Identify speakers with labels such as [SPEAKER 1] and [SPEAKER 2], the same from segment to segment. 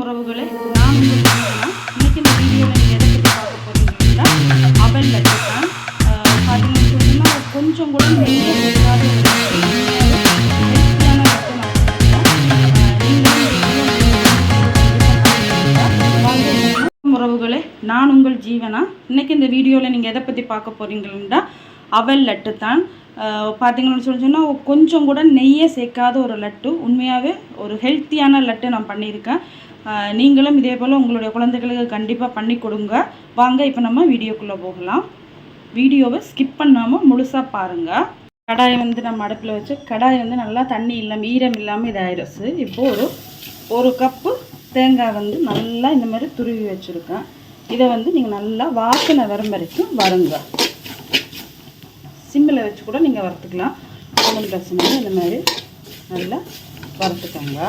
[SPEAKER 1] உறவுகளே நான் இன்னைக்கு இந்த வீடியோவில் நீங்கள் எதை பற்றி பார்க்க போகிறீங்கன்னா அவல் லட்டு தான். பார்த்தீங்கன்னு சொன்னா கொஞ்சம் கூட நெய்யாத ஒரு ஹெல்த்தியான உறவுகளே நான் உங்கள் ஜீவனா? இன்னைக்கு இந்த வீடியோவில் நீங்கள் எதை பற்றி பார்க்க போகிறீங்கன்னா அவல் லட்டு தான். பார்த்தீங்கன்னு சொல்லி சொன்னால் கொஞ்சம் கூட நெய்யே சேர்க்காத ஒரு லட்டு உண்மையாகவே ஒரு ஹெல்த்தியான லட்டு நான் பண்ணியிருக்கேன். நீங்களும் இதே போல் உங்களுடைய குழந்தைகளுக்கு கண்டிப்பாக பண்ணி கொடுங்க. வாங்க இப்போ நம்ம வீடியோக்குள்ளே போகலாம். வீடியோவை ஸ்கிப் பண்ணாமல் முழுசாக பாருங்கள் கடாயை வந்து நம்ம அடுப்பில் வச்சு கடாய் வந்து நல்லா தண்ணி இல்லாமல் ஈரம் இல்லாமல் இதாயிருச்சு இப்போ ஒரு ஒரு கப்பு தேங்காய் வந்து நல்லா இந்த மாதிரி துருவி வச்சுருக்கேன். இதை வந்து நீங்கள் நல்லா வாசனை வரும் வரைக்கும் வருங்க சிம்மில் வச்சு கூட நீங்கள் வறுத்துக்கலாம். ஒன்றும் பிரச்சனை இந்த மாதிரி நல்லா வறுத்துக்கோங்க.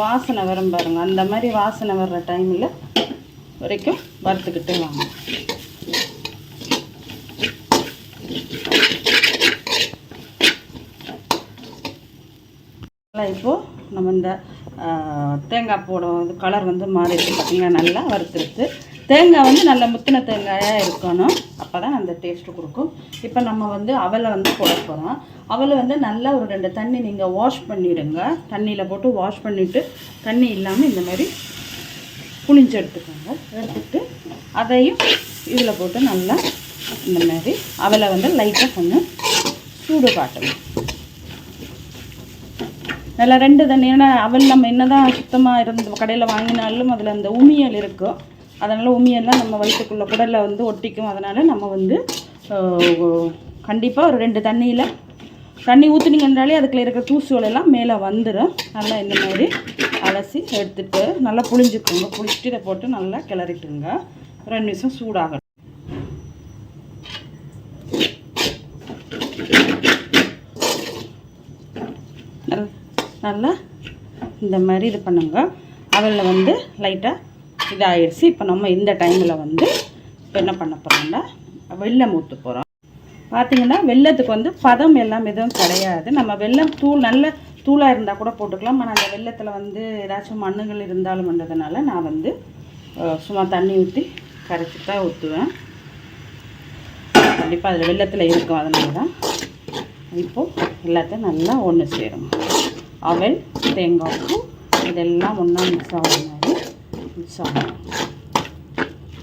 [SPEAKER 1] வாசனை வரும் பாருங்கள் அந்த மாதிரி வாசனை வர்ற டைமில் வரைக்கும் வறுத்துக்கிட்டே வாங்க. நல்லா இப்போது நம்ம இந்த தேங்காய் போடும் இது கலர் வந்து மாறிடுச்சு பார்த்தீங்கன்னா நல்லா வறுத்துருச்சு தேங்காய் வந்து நல்ல முத்தின தேங்காயாக இருக்கணும். அப்போ தான் அந்த டேஸ்ட்டு கொடுக்கும். இப்போ நம்ம வந்து அவலை வந்து போட போகிறோம் அவலை வந்து நல்லா ஒரு ரெண்டு தண்ணி நீங்கள் வாஷ் பண்ணிவிடுங்க தண்ணியில் போட்டு வாஷ் பண்ணிவிட்டு தண்ணி இல்லாமல் இந்த மாதிரி புளிஞ்சு எடுத்துக்கோங்க. எடுத்துட்டு அதையும் இதில் போட்டு நல்லா இந்த மாதிரி அவலை வந்து லைட்டாக கொஞ்சம் சூடு காட்டணும். நல்லா ரெண்டு தண்ணி ஏன்னா அவல் நம்ம என்னதான் சுத்தமாக இருந்து கடையில் வாங்கினாலும் அதில் அந்த உமியல் இருக்கும் அதனால் உமியெல்லாம் நம்ம வயிற்றுக்குள்ளே குடலில் வந்து ஒட்டிக்கும். அதனால் நம்ம வந்து கண்டிப்பாக ஒரு ரெண்டு தண்ணியில் தண்ணி ஊற்றுனீங்கன்றாலே அதுக்குள்ள இருக்கிற தூசுகளெல்லாம் மேலே வந்துடும் நல்லா இந்த மாதிரி அலசி எடுத்துட்டு நல்லா புளிஞ்சுக்கோங்க புளிச்சுட்டு இதை போட்டு நல்லா கிளறிட்டுங்க ரெண்டு நிமிஷம் சூடாகணும் நல்லா இந்த மாதிரி இது பண்ணுங்க. அவலில் வந்து லைட்டாக இதாகிடுச்சு இப்போ நம்ம இந்த டைமில் வந்து இப்போ என்ன பண்ண போகிறோம்னா வெள்ளம் ஊற்ற போகிறோம் பார்த்தீங்கன்னா வெள்ளத்துக்கு வந்து பதம் எல்லாம் எதுவும் கிடையாது. நம்ம வெள்ளம் தூள் நல்ல தூளாக இருந்தால் கூட போட்டுக்கலாம். ஆனால் அந்த வெள்ளத்தில் வந்து ஏதாச்சும் மண்ணுகள் இருந்தாலும் பண்ணுறதுனால நான் வந்து சும்மா தண்ணி ஊற்றி கரைச்சி தான் ஊற்றுவேன் கண்டிப்பாக அதில் வெள்ளத்தில் இருக்கும். அதனால தான் இப்போது எல்லாத்தையும் நல்லா ஒன்று சேரும் அவல் தேங்காய் பூ இதெல்லாம் ஒன்றா மிக்ஸ் ஆகிற மாதிரி மிக்ஸ்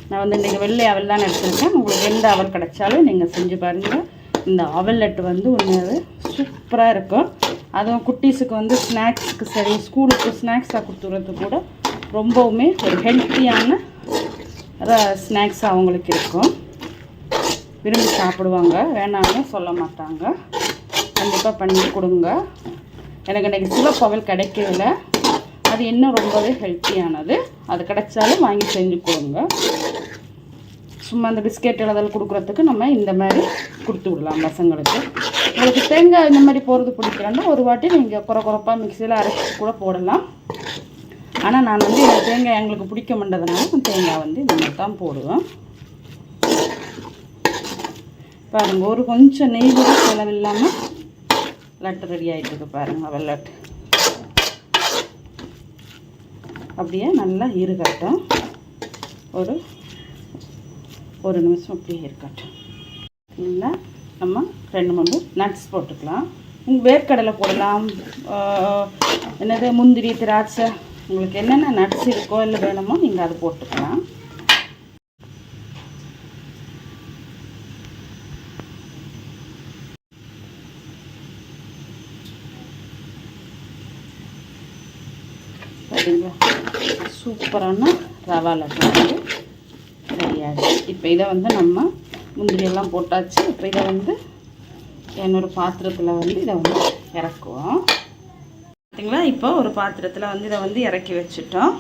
[SPEAKER 1] நான் வந்து இன்றைக்கி வெள்ளை அவல் தான் எடுத்துருக்கேன். உங்களுக்கு எந்த அவல் கிடைச்சாலும் நீங்கள் செஞ்சு பாருங்கள் இந்த அவல் லட்டு வந்து உண்மையாகவே சூப்பராக இருக்கும். அதுவும் குட்டீஸுக்கு வந்து ஸ்நாக்ஸுக்கு சரி ஸ்கூலுக்கு ஸ்நாக்ஸாக கொடுத்துறது கூட ரொம்பவுமே ஒரு ஹெல்த்தியான ஸ்நாக்ஸ் அவங்களுக்கு இருக்கும். விரும்பி சாப்பிடுவாங்க. வேணாம்னு சொல்ல மாட்டாங்க. கண்டிப்பாக பண்ணி கொடுங்க. எனக்கு இன்றைக்கி சிவப்பவல் கிடைக்கல அது இன்னும் ரொம்பவே ஹெல்த்தியானது அது கிடைச்சாலும் வாங்கி செஞ்சு கொடுங்க சும்மா அந்த பிஸ்கெட் எழுதல் கொடுக்குறதுக்கு நம்ம இந்த மாதிரி கொடுத்து விடலாம் பசங்களுக்கு. உங்களுக்கு தேங்காய் இந்த மாதிரி போகிறது பிடிக்கலன்னா ஒரு வாட்டி நீங்கள் குறை குறைப்பாக மிக்சியில் அரைச்சி கூட போடலாம். ஆனால் நான் வந்து இந்த தேங்காய் எங்களுக்கு பிடிக்க மாட்டதுனால நான் தேங்காய் வந்து இந்த மாதிரி தான் போடுவேன். பாருங்கள் ஒரு கொஞ்சம் நெய் கூட செலவில்லாமல் லட்டு ரெடி ஆகிட்டு இருக்கு பாருங்க வெள்ளட்டு. அப்படியே நல்லா இருக்கட்டும் ஒரு ஒரு நிமிஷம் அப்படியே இருக்கட்டும் இல்லை நம்ம ரெண்டு மூணு நட்ஸ் போட்டுக்கலாம். உங்கள் வேர்க்கடலை போடலாம். என்னது முந்திரி திராட்சை. உங்களுக்கு என்னென்ன நட்ஸ் இருக்கோ இல்லை வேணுமோ நீங்கள் அதை போட்டுக்கலாம். பார்த்தீங்களா சூப்பரான ரவா லட்டு வந்து இப்போ இதை வந்து நம்ம முந்திரியெல்லாம் போட்டாச்சு. இப்போ இதை வந்து இன்னொரு பாத்திரத்தில் வந்து இதை வந்து இறக்குவோம். பார்த்தீங்களா இப்போ ஒரு பாத்திரத்தில் வந்து இதை வந்து இறக்கி வச்சுட்டோம்.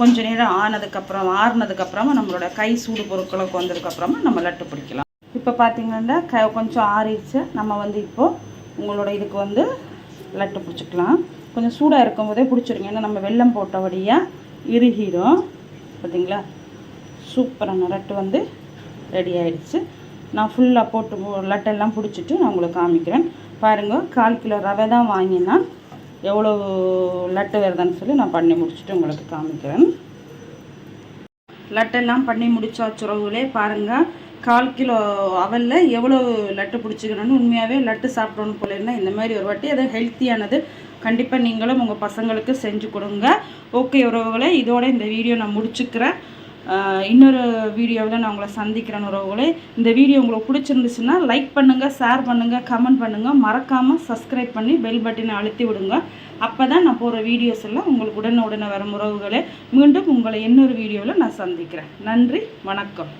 [SPEAKER 1] கொஞ்ச நேரம் ஆனதுக்கப்புறம் ஆறுனதுக்கப்புறமா நம்மளோட கை சூடு பொருட்களுக்கு வந்ததுக்கப்புறமா நம்ம லட்டு பிடிக்கலாம். இப்போ பார்த்தீங்கன்னா க கொஞ்சம் ஆறிடுச்சு. நம்ம வந்து இப்போது உங்களோட இதுக்கு வந்து லட்டு பிடிச்சிக்கலாம். கொஞ்சம் சூடாக இருக்கும்போதே பிடிச்சிருங்க. ஏன்னா நம்ம வெள்ளம் போட்டபடியாக இறுகிடும். பார்த்தீங்களா சூப்பரான லட்டு வந்து ரெடி ஆகிடுச்சு நான் ஃபுல்லாக போட்டு லட்டெல்லாம் பிடிச்சிட்டு நான் உங்களுக்கு காமிக்கிறேன். பாருங்கள் கால் கிலோ ரவை தான் வாங்கினா எவ்வளோ லட்டு வருதுன்னு சொல்லி நான் பண்ணி முடிச்சுட்டு உங்களுக்கு காமிக்கிறேன். லட்டெல்லாம் பண்ணி முடித்தா உறவுகளே பாருங்கள் கால் கிலோ அவலில் எவ்வளோ லட்டு பிடிச்சிக்கணும்னு உண்மையாகவே லட்டு சாப்பிடணும் போல இருந்தால் இந்த மாதிரி ஒரு வாட்டி அது ஹெல்த்தியானது கண்டிப்பாக நீங்களும் உங்கள் பசங்களுக்கு செஞ்சு கொடுங்க. ஓகே உறவுகளை இதோட இந்த வீடியோ நான் முடிச்சுக்கிறேன். இன்னொரு வீடியோவில் நான் உங்களை சந்திக்கிறேன் உறவுகளே. இந்த வீடியோ உங்களுக்கு பிடிச்சிருந்துச்சுன்னா லைக் பண்ணுங்கள் ஷேர் பண்ணுங்கள் கமெண்ட் பண்ணுங்கள் மறக்காமல் சப்ஸ்கிரைப் பண்ணி பெல் பட்டனை அழுத்தி விடுங்க. அப்போ தான் நான் போகிற வீடியோஸ் எல்லாம் உங்களுக்கு உடனே உடனே வரும் உறவுகளே. மீண்டும் உங்களை இன்னொரு வீடியோவில் நான் சந்திக்கிறேன். நன்றி வணக்கம்.